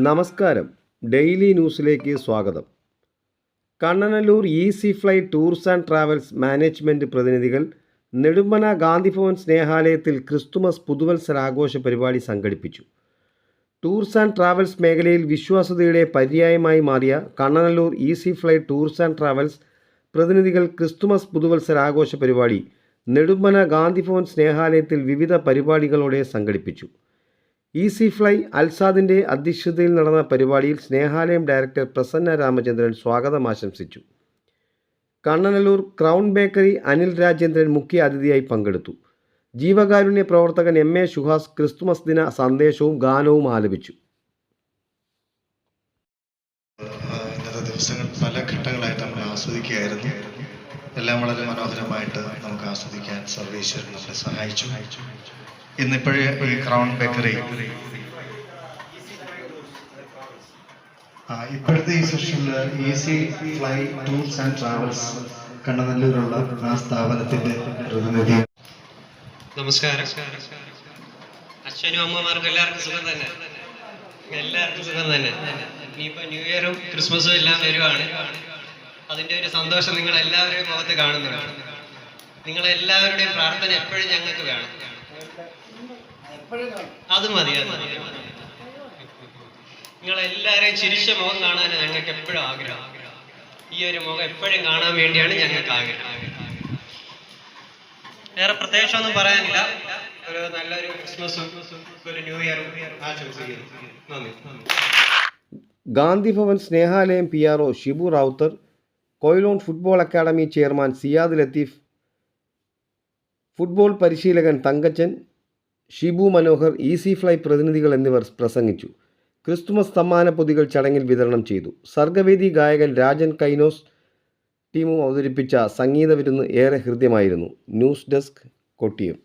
നമസ്കാരം. ഡെയിലി ന്യൂസിലേക്ക് സ്വാഗതം. Kannanallur easy fly tours and travels management പ്രതിനിധികൾ നെടുമ്പന ഗാന്ധിഭവൻ സ്നേഹാലയത്തിൽ ക്രിസ്തുമസ് പുതുവത്സരാഘോഷ പരിപാടി സംഘടിപ്പിച്ചു. ടൂർസ് ആൻഡ് ട്രാവൽസ് മേഖലയിൽ വിശ്വാസ്യതയുടെ പര്യായമായി മാറിയ Kannanallur easy fly tours and travels പ്രതിനിധികൾ ക്രിസ്തുമസ് പുതുവത്സരാഘോഷ പരിപാടി നെടുമ്പന ഗാന്ധിഭവൻ സ്നേഹാലയത്തിൽ വിവിധ പരിപാടികളോടെ സംഘടിപ്പിച്ചു. ഈസി ഫ്ലൈ അൽസാദിന്റെ അധ്യക്ഷതയിൽ നടന്ന പരിപാടിയിൽ സ്നേഹാലയം ഡയറക്ടർ പ്രസന്ന രാമചന്ദ്രൻ സ്വാഗതം ആശംസിച്ചു. കണ്ണനല്ലൂർ ക്രൗൺ ബേക്കറി അനിൽ രാജേന്ദ്രൻ മുഖ്യ അതിഥിയായി പങ്കെടുത്തു. ജീവകാരുണ്യ പ്രവർത്തകൻ എം എ ഷുഹാസ് ക്രിസ്തുമസ് ദിന സന്ദേശവും ഗാനവും ആലപിച്ചു. പല ഘട്ടങ്ങളായിട്ട് നമ്മൾ ആസ്വദിക്കുകയായിരുന്നു. എല്ലാം വളരെ മനോഹരമായിട്ട് നമുക്ക് ആസ്വദിക്കാൻ സർവേശ്വരൻ നമ്മളെ സഹായിച്ചു. ഇന്നിപ്പോഴേ ഒരു ക്രൗൺ ബേക്കറി ആ, ഇപ്പോഴത്തെ ഈ സെഷനിൽ easy fly tours and travels കണ്ണനല്ലൂരുള്ള ആ സ്ഥാപനത്തിന്റെ പ്രതിനിധി. നമസ്കാരം. അച്ഛനും അമ്മമാർക്കും എല്ലാവർക്കും സുഖം തന്നെ. എല്ലാവർക്കും സുഖം തന്നെ. ഇനിയിപ്പോ ന്യൂ ഇയറും ക്രിസ്മസും എല്ലാം വരുവാണ്. അതിന്റെ ഒരു സന്തോഷം നിങ്ങൾ എല്ലാവരുടെയും മുഖത്ത് കാണുന്നുണ്ട്. നിങ്ങളെല്ലാവരുടെയും പ്രാർത്ഥന എപ്പോഴും ഞങ്ങൾക്ക് വേണം. അത് മതി അത് മതി. നിങ്ങൾ എല്ലാവരെയും ചിരിച്ച മുഖം കാണാൻ ഞങ്ങൾക്ക് എപ്പോഴും ആഗ്രഹം. ഈ ഒരു മുഖം എപ്പോഴും കാണാൻ വേണ്ടിയാണ് ഞങ്ങൾക്ക് ആഗ്രഹം. വേറെ പ്രത്യേകിച്ച് ഒന്നും പറയാനില്ല. ഒരു നല്ലൊരു ക്രിസ്മസും ഒരു ന്യൂ ഇയറും ആശംസിക്കുന്നു നന്ദി. Gandhibhavan Snehalayam P R O Shibu Rawther Quilon football academy chairman Siyad Latheef football പരിശീലകൻ തങ്കച്ചൻ ഷിബു മനോഹർ ഈസി ഫ്ലൈ പ്രതിനിധികൾ എന്നിവർ പ്രസംഗിച്ചു. ക്രിസ്തുമസ് സമ്മാന പൊതികൾ ചടങ്ങിൽ വിതരണം ചെയ്തു. സർഗവേദി ഗായകൻ രാജൻ കൈനോസ് ടീമും അവതരിപ്പിച്ച സംഗീത വിരുന്ന് ഏറെ ഹൃദ്യമായിരുന്നു. News desk Kottiyam.